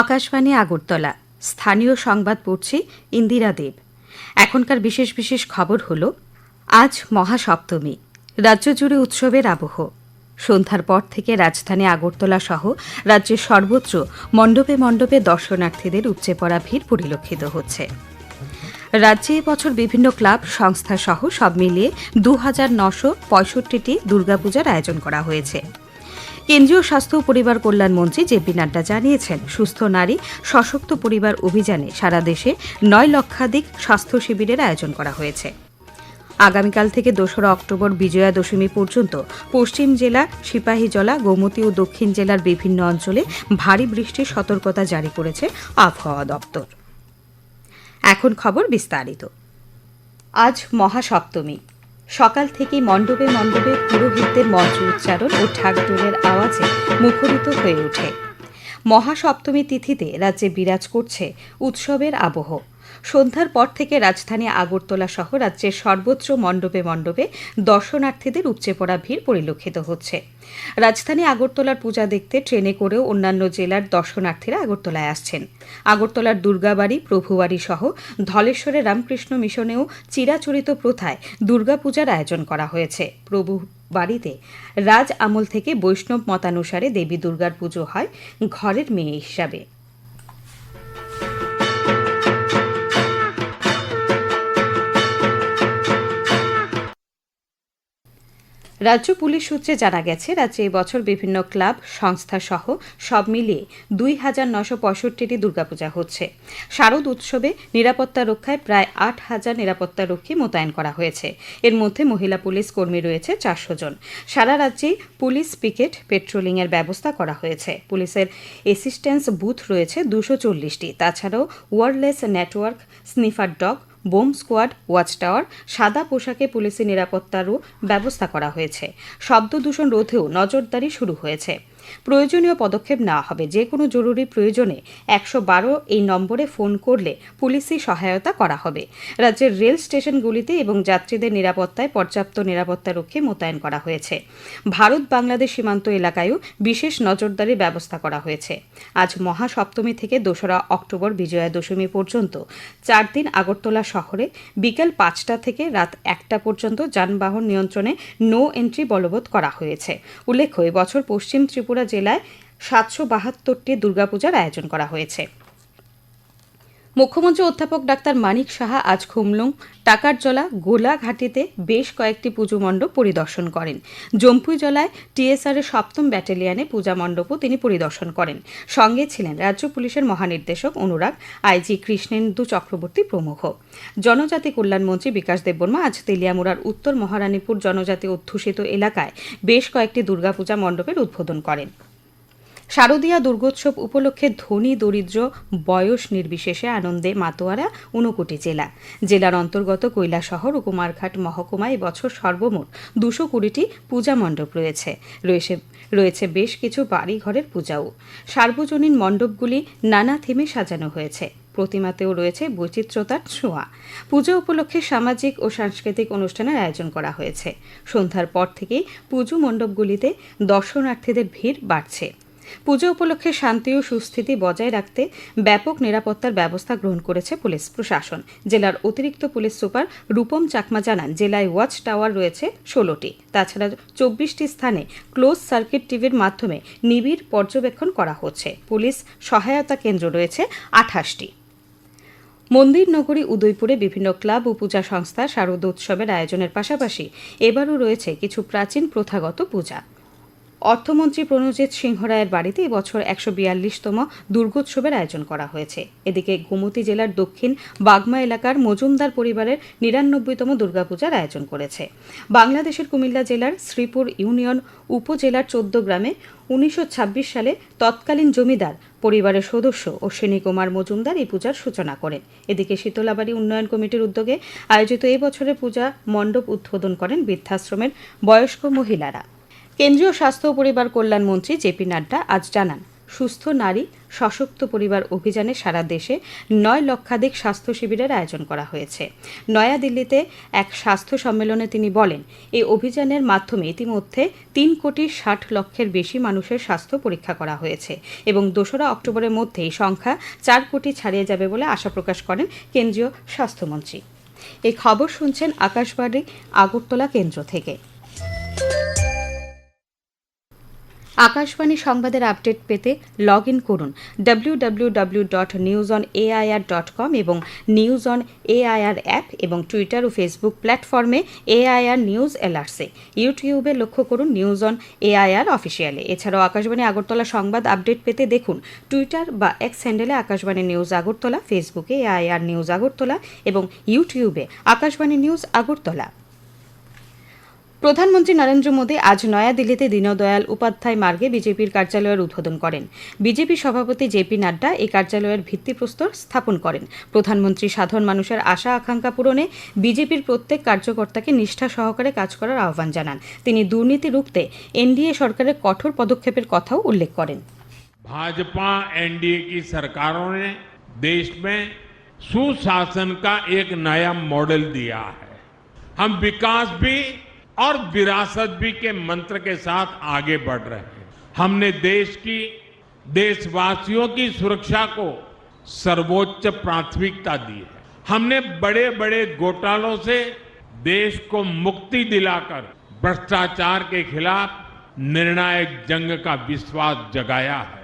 আকাশবাণী আগরতলা। স্থানীয় সংবাদ পড়ছি ইন্দিরা দেব। এখনকার বিশেষ বিশেষ খবর হল, আজ মহাসপ্তমী, রাজ্য জুড়ে উৎসবের আবহ। সন্ধ্যার পর থেকে রাজধানী আগরতলা সহ রাজ্যের সর্বত্র মণ্ডপে মণ্ডপে দর্শনার্থীদের উপচে পড়া ভিড় পরিলক্ষিত হচ্ছে। রাজ্যে এবছর বিভিন্ন ক্লাব, সংস্থা সহ সব মিলিয়ে দু হাজার নশো পঁয়ষট্টিটি দুর্গাপূজার আয়োজন করা হয়েছে। কেন্দ্রীয় স্বাস্থ্য পরিবার কল্যাণ মন্ত্রী জেপি নাড্ডা জানিয়েছেন, সুস্থ নারী সশক্ত পরিবার অভিযানে সারা দেশে নয় লক্ষাধিক স্বাস্থ্য শিবিরের আয়োজন করা হয়েছে। আগামীকাল থেকে দোসরা অক্টোবর বিজয়া দশমী পর্যন্ত পশ্চিম জেলা সিপাহীজলা, গোমতী ও দক্ষিণ জেলার বিভিন্ন অঞ্চলে ভারী বৃষ্টির সতর্কতা জারি করেছে আবহাওয়া দপ্তর। এখন খবর বিস্তারিত। আজ মহাসপ্তমী। সকাল থেকেই মণ্ডপে মণ্ডপে পুরোহিতদের মন্ত্র উচ্চারণ ও ঢাকঢোলের আওয়াজে মুখরিত হয়ে ওঠে। মহাসপ্তমী তিথিতে রাজ্যে বিরাজ করছে উৎসবের আবহ। সন্ধ্যার পর থেকে রাজধানী আগরতলা সহ রাজ্যের সর্বোচ্চ মণ্ডপে মণ্ডপে দর্শনার্থীদের উপচে পড়া ভিড় পরিলক্ষিত হচ্ছে। রাজধানী আগরতলার পূজা দেখতে ট্রেনে করেও অন্যান্য জেলার দর্শনার্থীরা আগরতলায় আসছেন। আগরতলার দুর্গাবাড়ি, প্রভুবাড়ি সহ ধলেশ্বরের রামকৃষ্ণ মিশনেও চিরাচরিত প্রথায় দুর্গাপূজার আয়োজন করা হয়েছে। প্রভু বাড়িতে রাজ আমল থেকে বৈষ্ণব মতানুসারে দেবী দুর্গার পুজো হয় ঘরের মেয়ে হিসাবে। রাজ্য পুলিশ সূত্রে জানা গেছে, রাজ্যে এবছর বিভিন্ন ক্লাব, সংস্থা সহ সব মিলিয়ে দুই হাজার নশো পঁয়ষট্টিটি দুর্গাপূজা হচ্ছে। শারদ উৎসবে নিরাপত্তা রক্ষায় প্রায় আট হাজার নিরাপত্তা রক্ষী মোতায়েন করা হয়েছে। এর মধ্যে মহিলা পুলিশ কর্মী রয়েছে চারশো জন। সারা রাজ্যেই পুলিশ পিকেট, পেট্রোলিংয়ের ব্যবস্থা করা হয়েছে। পুলিশের অ্যাসিস্ট্যান্স বুথ রয়েছে দুশো চল্লিশটি। তাছাড়াও wireless network, sniffer dog bomb squad watch tower সাদা পোশাকে পুলিশি নিরাপত্তারও ব্যবস্থা করা হয়েছে। শব্দ দূষণ রোধেও নজরদারি শুরু হয়েছে। প্রয়োজনীয় পদক্ষেপ নেওয়া হবে। যে কোনো জরুরি প্রয়োজনে একশো বারো এই নম্বরে ফোন করলে পুলিশি সহায়তা করা হবে। রাজ্যের রেল স্টেশনগুলিতে এবং যাত্রীদের নিরাপত্তায় পর্যাপ্ত নিরাপত্তারক্ষী মোতায়েন করা হয়েছে। ভারত বাংলাদেশ সীমান্ত এলাকায়ও বিশেষ নজরদারির ব্যবস্থা করা হয়েছে। আজ মহাসপ্তমী থেকে দোসরা অক্টোবর বিজয়া দশমী পর্যন্ত চার দিন আগরতলা শহরে বিকেল পাঁচটা থেকে রাত একটা পর্যন্ত যানবাহন নিয়ন্ত্রণে নো এন্ট্রি বলবৎ করা হয়েছে। উল্লেখ্য, এবছর পশ্চিম ত্রিপুরা জেলায় সাতশো বাহাত্তরটি দুর্গাপূজার আয়োজন করা হয়েছে। মুখ্যমন্ত্রী অধ্যাপক ডাক্তার মানিক সাহা আজ খুমলুং, টাকারজলা, গোলাঘাটিতে বেশ কয়েকটি পুজো মণ্ডপ পরিদর্শন করেন। জম্পুই জলায় টিএসআর এর সপ্তম ব্যাটালিয়নে পূজা মণ্ডপও তিনি পরিদর্শন করেন। সঙ্গে ছিলেন রাজ্য পুলিশের মহানির্দেশক অনুরাগ, আইজি কৃষ্ণেন্দু চক্রবর্তী প্রমুখ। জনজাতি কল্যাণমন্ত্রী বিকাশ দেববর্মা আজ তেলিয়ামুড়ার উত্তর মহারানীপুর জনজাতি অধ্যুষিত এলাকায় বেশ কয়েকটি দুর্গাপূজা মণ্ডপের উদ্বোধন করেন। শারদীয়া দুর্গোৎসব উপলক্ষে ধনী, দরিদ্র, বয়স নির্বিশেষে আনন্দে মাতোয়ারা, ঊনকোটি জেলা। জেলার অন্তর্গত কৈলাসহর ও কুমারঘাট মহকুমায় এবছর সর্বমোট দুশো কুড়িটি পূজা মণ্ডপ রয়েছে। রয়েছে রয়েছে বেশ কিছু বাড়িঘরের পূজাও। সার্বজনীন মণ্ডপগুলি নানা থিমে সাজানো হয়েছে। প্রতিমাতেও রয়েছে বৈচিত্র্যতার ছোঁয়া। পুজো উপলক্ষে সামাজিক ও সাংস্কৃতিক অনুষ্ঠানের আয়োজন করা হয়েছে। সন্ধ্যার পর থেকেই পুজো মণ্ডপগুলিতে দর্শনার্থীদের ভিড় বাড়ছে। পুজো উপলক্ষে শান্তি ও সুস্থিতি বজায় রাখতে ব্যাপক নিরাপত্তার ব্যবস্থা গ্রহণ করেছে পুলিশ প্রশাসন। জেলার অতিরিক্ত পুলিশ সুপার রূপম চাকমা জানান, জেলায় ওয়াচ টাওয়ার রয়েছে ষোলোটি। তাছাড়া চব্বিশটি স্থানে ক্লোজ সার্কিট টিভির মাধ্যমে নিবিড় পর্যবেক্ষণ করা হচ্ছে। পুলিশ সহায়তা কেন্দ্র রয়েছে আঠাশটি। মন্দির নগরী উদয়পুরে বিভিন্ন ক্লাব ও পূজা সংস্থা শারদ উৎসবের আয়োজনের পাশাপাশি এবারও রয়েছে কিছু প্রাচীন প্রথাগত পূজা। অর্থমন্ত্রী প্রণজিৎ সিংহ রায়ের বাড়িতে এবছর একশো বিয়াল্লিশতম দুর্গোৎসবের আয়োজন করা হয়েছে। এদিকে গোমতী জেলার দক্ষিণ বাগমা এলাকার মজুমদার পরিবারের নিরানব্বইতম দুর্গাপূজার আয়োজন করেছে। বাংলাদেশের কুমিল্লা জেলার শ্রীপুর ইউনিয়ন উপজেলার চোদ্দ গ্রামে উনিশশো ছাব্বিশ সালে তৎকালীন জমিদার, পরিবারের সদস্য অশ্বিনী কুমার মজুমদার এই পূজার সূচনা করেন। এদিকে শীতলাবাড়ি উন্নয়ন কমিটির উদ্যোগে আয়োজিত এই বছরের পূজা মণ্ডপ উদ্বোধন করেন বৃদ্ধাশ্রমের বয়স্ক মহিলারা। কেন্দ্রীয় স্বাস্থ্য পরিবার কল্যাণ মন্ত্রী জেপি নাড্ডা আজ জানান, সুস্থ নারী সশক্ত পরিবার অভিযানে সারা দেশে নয় লক্ষাধিক স্বাস্থ্য শিবিরের আয়োজন করা হয়েছে। নয়াদিল্লিতে এক স্বাস্থ্য সম্মেলনে তিনি বলেন, এই অভিযানের মাধ্যমে ইতিমধ্যে তিন কোটি ষাট লক্ষের বেশি মানুষের স্বাস্থ্য পরীক্ষা করা হয়েছে এবং দোসরা অক্টোবরের মধ্যে এই সংখ্যা চার কোটি ছাড়িয়ে যাবে বলে আশা প্রকাশ করেন কেন্দ্রীয় স্বাস্থ্যমন্ত্রী এই খবর শুনছেন আকাশবাণী আগরতলা কেন্দ্র থেকে। আকাশবাণী সংবাদের আপডেট পেতে লগ ইন করুন W dot news on AIR dot com এবং নিউজ অন এআইআর অ্যাপ এবং টুইটার ও ফেসবুক প্ল্যাটফর্মে এআইআর নিউজ এলআরসি ইউটিউবে লক্ষ্য করুন নিউজ অন এআইআর অফিসিয়ালে। এছাড়াও আকাশবাণী আগরতলা সংবাদ আপডেট পেতে দেখুন টুইটার বা এক্স হ্যান্ডেলে আকাশবাণী নিউজ আগরতলা, ফেসবুকে এআইআর নিউজ আগরতলা এবং ইউটিউবে আকাশবাণী নিউজ আগরতলা। প্রধানমন্ত্রী নরেন্দ্র মোদী আজ নয়াদিল্লিতে দীনদয়াল উপাধ্যায় মার্গে বিজেপির কার্যালয়ের উদ্বোধন করেন বিজেপি সভাপতি জেপি নাড্ডা এই কার্যালয়ের ভিত্তিপ্রস্তর স্থাপন করেন প্রধানমন্ত্রী সাধারণ মানুষের আশা আকাঙ্ক্ষা পূরণে বিজেপির প্রত্যেক কার্যকর্তাকে নিষ্ঠা সহকারে কাজ করার আহ্বান জানান তিনি দুর্নীতি রুখতে এনডিএ সরকারের কঠোর পদক্ষেপের কথাও উল্লেখ করেন भाजपा एनडीए की सरकारों ने देश में सुशासन का एक नया मॉडल दिया है हम विकास भी और विरासत भी के मंत्र के साथ आगे बढ़ रहे हैं। हमने देश की, देशवासियों की सुरक्षा को सर्वोच्च प्राथमिकता दी है। हमने बड़े बड़े घोटालों से देश को मुक्ति दिलाकर भ्रष्टाचार के खिलाफ निर्णायक जंग का विश्वास जगाया है।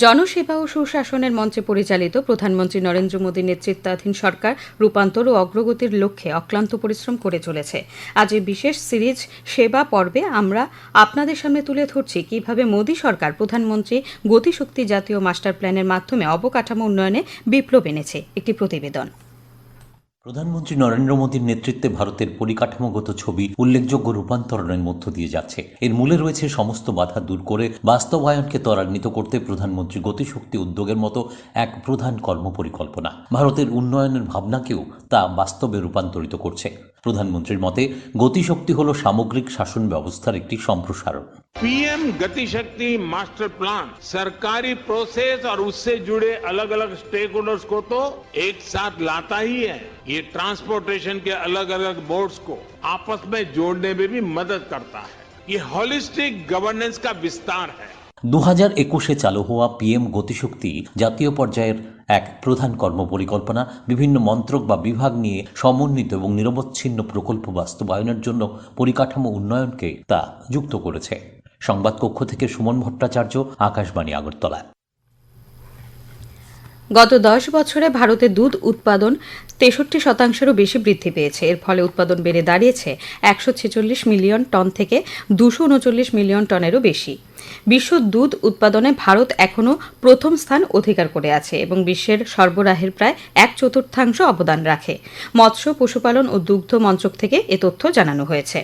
জনসেবা ও সুশাসনের মঞ্চে পরিচালিত প্রধানমন্ত্রী নরেন্দ্র মোদীর নেতৃত্বাধীন সরকার রূপান্তর ও অগ্রগতির লক্ষ্যে অক্লান্ত পরিশ্রম করে চলেছে। আজ এই বিশেষ সিরিজ সেবা পর্বে আমরা আপনাদের সামনে তুলে ধরছি কীভাবে মোদী সরকার প্রধানমন্ত্রী গতিশক্তি জাতীয় মাস্টার প্ল্যানের মাধ্যমে অবকাঠামো উন্নয়নে বিপ্লব এনেছে। একটি প্রতিবেদন। প্রধানমন্ত্রী নরেন্দ্র মোদীর নেতৃত্বে ভারতের পরিকাঠামোগত ছবি উল্লেখযোগ্য রূপান্তরণের মধ্য দিয়ে যাচ্ছে। এর মূলে রয়েছে সমস্ত বাধা দূর করে বাস্তবায়নকে ত্বরান্বিত করতে প্রধানমন্ত্রী গতিশক্তি উদ্যোগের মতো এক প্রধান কর্মপরিকল্পনা। ভারতের উন্নয়নের ভাবনাকেও তা বাস্তবে রূপান্তরিত করছে। প্রধানমন্ত্রীর মতে, গতিশক্তি হল সামগ্রিক শাসন ব্যবস্থার একটি সম্প্রসারণ। पीएम गति शक्ति मास्टर प्लान सरकारी प्रोसेस और उससे जुड़े अलग अलग स्टेक होल्डर्स को तो एक साथ लाता ही है ये ट्रांसपोर्टेशन के अलग अलग बोर्ड्स को आपस में जोड़ने में भी मदद करता है ये होलिस्टिक गवर्नेंस का विस्तार है দু হাজার একুশে চালু হওয়া পিএম গতিশক্তি জাতীয় পর্যায়ের এক প্রধান কর্মপরিকল্পনা বিভিন্ন মন্ত্রক বা বিভাগ নিয়ে সমন্বিত এবং নিরবচ্ছিন্ন প্রকল্প বাস্তবায়নের জন্য পরিকাঠামো উন্নয়নকে তা যুক্ত করেছে সংবাদ কক্ষ থেকে সুমন ভট্টাচার্য, আকাশবাণী, আগরতলা। গত দশ বছরে ভারতে দুধ উৎপাদন তেষট্টি শতাংশেরও বেশি বৃদ্ধি পেয়েছে। এর ফলে উৎপাদন বেড়ে দাঁড়িয়েছে একশো ছেচল্লিশ মিলিয়ন টন থেকে দুশো উনচল্লিশ মিলিয়ন টনেরও বেশি। বিশ্ব দুধ উৎপাদনে ভারত এখনও প্রথম স্থান অধিকার করে আছে এবং বিশ্বের সরবরাহের প্রায় এক চতুর্থাংশ অবদান রাখে। মৎস্য, পশুপালন ও দুগ্ধ মন্ত্রক থেকে এ তথ্য জানানো হয়েছে।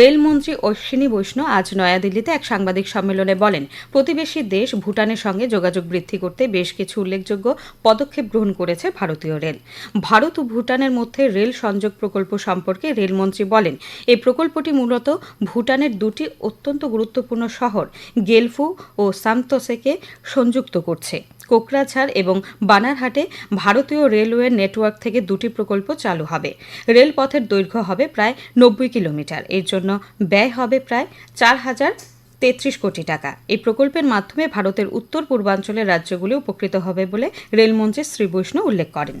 রেলমন্ত্রী অশ্বিনী বৈষ্ণব আজ নয়াদিল্লিতে এক সাংবাদিক সম্মেলনে বলেন, প্রতিবেশী দেশ ভুটানের সঙ্গে যোগাযোগ বৃদ্ধি করতে বেশ কিছু উল্লেখযোগ্য পদক্ষেপ গ্রহণ করেছে ভারতীয় রেল। ভারত ও ভুটানের মধ্যে রেল সংযোগ প্রকল্প সম্পর্কে রেলমন্ত্রী বলেন, এই প্রকল্পটি মূলত ভুটানের দুটি অত্যন্ত গুরুত্বপূর্ণ শহর, গেলফু ও সামতোসেকে সংযুক্ত করছে। কোকরাঝাড় এবং বানারহাটে ভারতীয় রেলওয়ে নেটওয়ার্ক থেকে দুটি প্রকল্প চালু হবে। রেলপথের দৈর্ঘ্য হবে প্রায় নব্বই কিলোমিটার। এর জন্য ব্যয় হবে প্রায় চার হাজার তেত্রিশ কোটি টাকা। এই প্রকল্পের মাধ্যমে ভারতের উত্তর পূর্বাঞ্চলের রাজ্যগুলি উপকৃত হবে বলে রেলমন্ত্রী শ্রী বৈষ্ণব উল্লেখ করেন।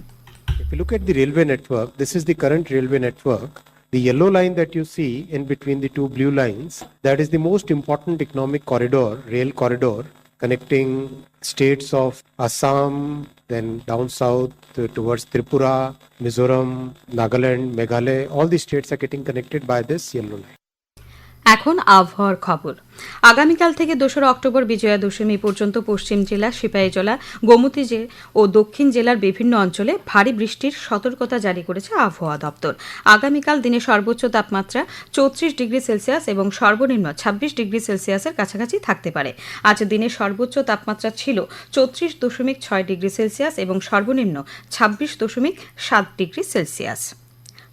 The yellow line that you see in between the two blue lines, that is the most important economic corridor, rail corridor connecting states of Assam, then down south uh, towards Tripura, Mizoram, Nagaland, Meghalaya. All these states are getting connected by this yellow line. এখন আবহাওয়ার খবর। আগামীকাল থেকে দোসরা October Bijoya Dashami পর্যন্ত পশ্চিম জেলা, সিপাহীজলা, গোমতী ও দক্ষিণ জেলার বিভিন্ন অঞ্চলে ভারী বৃষ্টির সতর্কতা জারি করেছে আবহাওয়া দপ্তর। আগামীকাল দিনে সর্বোচ্চ তাপমাত্রা চৌত্রিশ ডিগ্রি সেলসিয়াস এবং সর্বনিম্ন ছাব্বিশ ডিগ্রি সেলসিয়াসের কাছাকাছি থাকতে পারে। আজ দিনের সর্বোচ্চ তাপমাত্রা ছিল চৌত্রিশ দশমিক ছয় ডিগ্রি সেলসিয়াস এবং সর্বনিম্ন ছাব্বিশ দশমিক সাত ডিগ্রি সেলসিয়াস।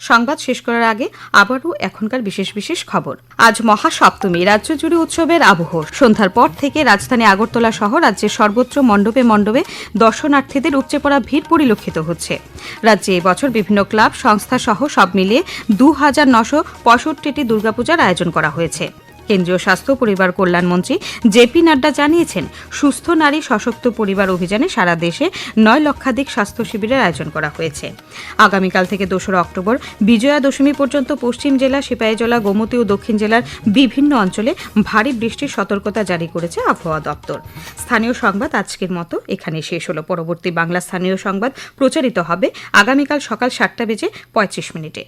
সংবাদ শেষ করার আগে আবারও এখনকার বিশেষ বিশেষ খবর। আজ মহাসপ্তমী, রাজ্য জুড়ে উৎসবের আবহ। সন্ধ্যার পর থেকে রাজধানী আগরতলা সহ রাজ্যের সর্বত্র মণ্ডপে মণ্ডপে দর্শনার্থীদের উপচে পড়া ভিড় পরিলক্ষিত হচ্ছে। রাজ্যে এবছর বিভিন্ন ক্লাব, সংস্থা সহ সব মিলিয়ে দু হাজার নশো পঁয়ষট্টিটি দুর্গাপূজার আয়োজন করা হয়েছে। কেন্দ্রীয় স্বাস্থ্য পরিবার কল্যাণমন্ত্রী জেপি নাড্ডা জানিয়েছেন, সুস্থ নারী সশক্ত পরিবার অভিযানে সারা দেশে নয় লক্ষাধিক স্বাস্থ্য শিবিরের আয়োজন করা হয়েছে। আগামীকাল থেকে দোসরা অক্টোবর বিজয়া দশমী পর্যন্ত পশ্চিম জেলা সিপাহীজলা, গোমতী ও দক্ষিণ জেলার বিভিন্ন অঞ্চলে ভারী বৃষ্টির সতর্কতা জারি করেছে আবহাওয়া দপ্তর। স্থানীয় সংবাদ আজকের মতো এখানে শেষ হলো। পরবর্তী বাংলা স্থানীয় সংবাদ প্রচারিত হবে আগামীকাল সকাল সাতটা বেজে পঁয়ত্রিশ মিনিটে।